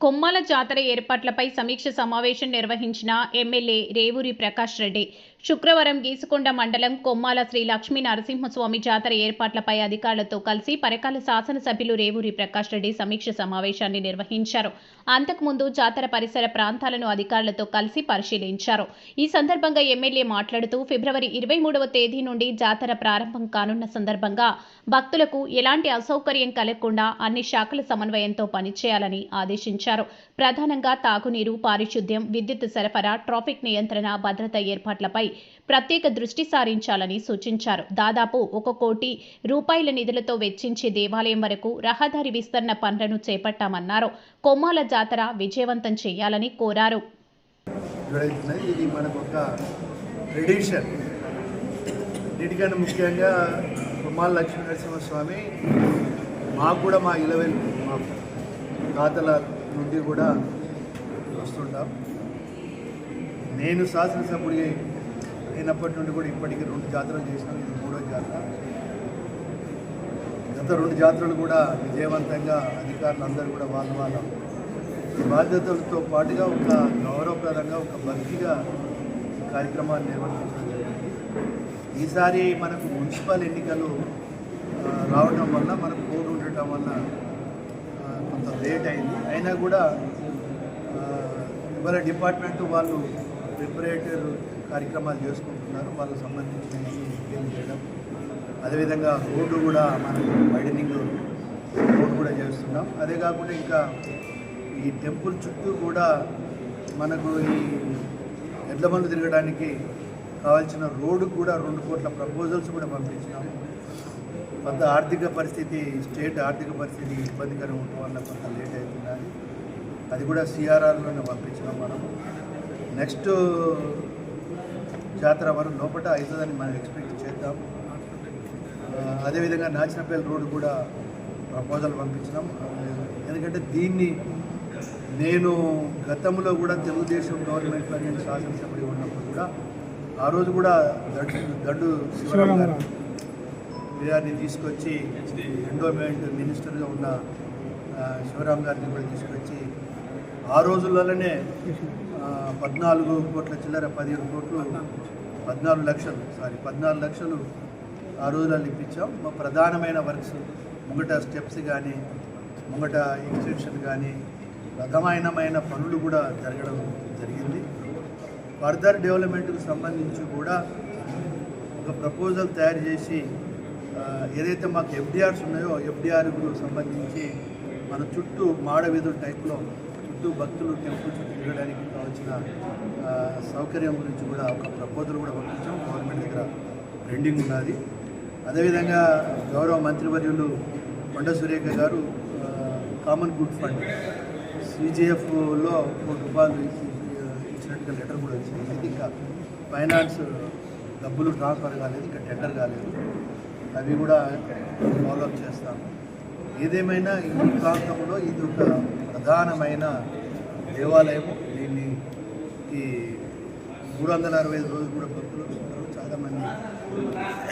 కొమ్మాల జాతర ఏర్పాట్లపై సమీక్ష సమావేశం నిర్వహించిన ఎమ్మెల్యే రేవూరి ప్రకాష్ రెడ్డి. శుక్రవారం గీసుకొండ మండలం కొమ్మాల శ్రీ లక్ష్మీ నరసింహస్వామి జాతర ఏర్పాట్లపై అధికారులతో కలిసి పరకాల శాసనసభ్యులు రేవూరి ప్రకాష్ రెడ్డి సమీక్ష సమావేశాన్ని నిర్వహించారు. అంతకుముందు జాతర పరిసర ప్రాంతాలను అధికారులతో కలిసి పరిశీలించారు. ఈ సందర్భంగా ఎమ్మెల్యే మాట్లాడుతూ ఫిబ్రవరి ఇరవై మూడవ తేదీ నుండి జాతర ప్రారంభం కానున్న సందర్భంగా భక్తులకు ఎలాంటి అసౌకర్యం కలగకుండా అన్ని శాఖల సమన్వయంతో పనిచేయాలని ఆదేశించారు. ప్రధానంగా తాగునీరు పారిశుద్ధ్యం విద్యుత్ సరఫరా ట్రాఫిక్ నియంత్రణ భద్రత ఏర్పాట్లపై ప్రత్యేక దృష్టి సారించాలని సూచించారు. దాదాపు ఒక కోటి రూపాయల నిధులతో వెచ్చించే దేవాలయం వరకు రహదారి విస్తరణ పనులను చేపట్టామన్నారు. కొమ్మాల జాతర విజయవంతం చేయాలని కోరారు. అన్నిటికన్నా ముఖ్యంగా కుమార్ లక్ష్మీ నరసింహస్వామి మాకు కూడా మా ఇలవెల్ మా తాతల నుండి కూడా వస్తుంటాం. నేను శాసనసభ్యుడి అయినప్పటి నుండి కూడా ఇప్పటికి రెండు జాతరలు చేసినాం. ఇది మూడో జాతర. గత రెండు జాతరలు కూడా విజయవంతంగా అధికారులు అందరూ కూడా వాళ్ళ వాళ్ళ బాధ్యతలతో పాటుగా ఒక గౌరవప్రదంగా ఒక భక్తిగా కార్యక్రమాలు కార్యక్రమాన్ని నిర్వహించడం జరిగింది. ఈసారి మనకు మున్సిపల్ ఎన్నికలు రావడం వల్ల మనకు కోడ్ ఉండటం వల్ల కొంత లేట్ అయింది. అయినా కూడా ఆ, ఇవాళ డిపార్ట్మెంట్ వాళ్ళు ప్రిపరేటర్ కార్యక్రమాలు చేసుకుంటున్నారు. వాళ్ళకు సంబంధించిన క్లీన్ చేయడం. అదేవిధంగా రోడ్డు కూడా మనం వైడనింగ్ రోడ్డు కూడా చేస్తున్నాం. అదే కాకుండా ఇంకా ఈ టెంపుల్ చుట్టూ కూడా మనకు ఈ ఎడ్ల బండ్లు తిరగడానికి కావాల్సిన రోడ్డు కూడా రెండు కోట్ల ప్రపోజల్స్ కూడా పంపించినాము కొంత ఆర్థిక పరిస్థితి స్టేట్ ఆర్థిక పరిస్థితి ఇబ్బందికరం ఉండటం వల్ల కొంత లేట్ అవుతున్నది అది కూడా సిఆర్ఆర్లోనే పంపించినాం మనం నెక్స్ట్ జాతర వరకు లోపల అవుతుందని మనం ఎక్స్పెక్ట్ చేద్దాం. అదేవిధంగా నాచినపల్లి రోడ్డు కూడా ప్రపోజల్ పంపించినాం. ఎందుకంటే దీన్ని నేను గతంలో కూడా తెలుగుదేశం గవర్నమెంట్లో నేను శాసనసభ్యుడి ఉన్నప్పుడు కూడా ఆ రోజు కూడా దడ్డు దడ్డు శివరామ్ గారు గారిని తీసుకొచ్చి ఎండోమెంట్ మినిస్టర్గా ఉన్న శివరామ్ గారిని కూడా తీసుకొచ్చి ఆ రోజులలోనే పద్నాలుగు కోట్ల చిల్లర పదిహేను కోట్లు పద్నాలుగు లక్షలు సారీ పద్నాలుగు లక్షలు ఆ రోజులలో ఇప్పించాం. మా ప్రధానమైన వర్క్స్ ముంగట స్టెప్స్ కానీ ముంగట ఎక్స్టెన్షన్ కానీ రకమైనమైన పనులు కూడా జరగడం జరిగింది. ఫర్దర్ డెవలప్మెంట్కి సంబంధించి కూడా ఒక ప్రపోజల్ తయారు చేసి ఏదైతే మాకు ఎఫ్డిఆర్స్ ఉన్నాయో ఎఫ్డిఆర్కు సంబంధించి మన చుట్టూ మాడ టైప్లో చుట్టూ భక్తులు టెంపుల్ చుట్టూ తిరగడానికి కావాల్సిన సౌకర్యం గురించి కూడా ఒక ప్రపోజల్ కూడా పంపించాం. గవర్నమెంట్ దగ్గర పెండింగ్ ఉన్నది. అదేవిధంగా గౌరవ మంత్రివర్యులు కొండ సురేఖ గారు కామన్ గుడ్ ఫండ్ సిజిఎఫ్లో కోటి రూపాయలు ఇచ్చినట్టుగా లెటర్ కూడా వచ్చింది. ఇది ఇంకా ఫైనాన్స్ డబ్బులు ట్రాన్స్ఫర్ కాలేదు ఇంకా టెండర్ కాలేదు. అవి కూడా ఫాలోఅప్ చేస్తాము ఏదేమైనా ఈ ప్రాంతంలో ఇది ఒక ప్రధానమైన దేవాలయం దీన్ని ఈ మూడు వందల అరవై ఐదు రోజులు కూడా